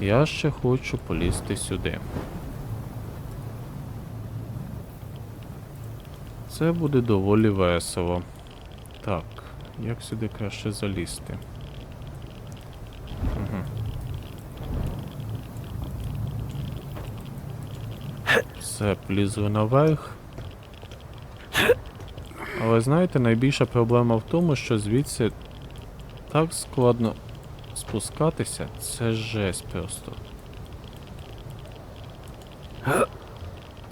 Я ще хочу полізти сюди. Це буде доволі весело. Так, як сюди краще залізти? Угу. Все, плізу наверх. Але знаєте, найбільша проблема в тому, що звідси так складно спускатися, це жесть просто.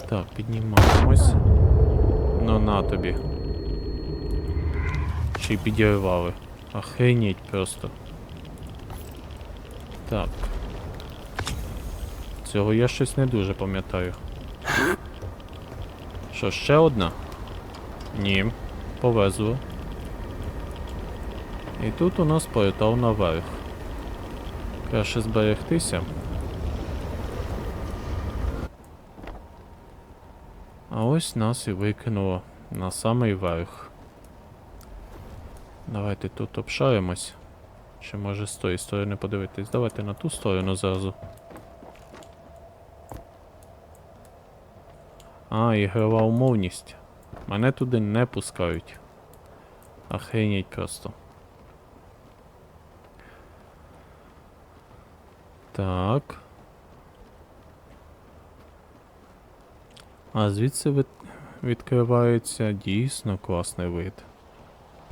Так, піднімаємось. Ну на тобі. Ще й підірвали. Охренеть просто. Так. Цього я щось не дуже пам'ятаю. Що, ще одна? Ні. Повезло. І тут у нас портал наверх. Краще зберегтися. А ось нас і викинуло на самий верх. Давайте тут обшаримось. Чи може з тої сторони подивитись? Давайте на ту сторону зразу. А, ігрова умовність. Мене туди не пускають. Охренеть просто. Так. А звідси від... відкривається дійсно класний вид.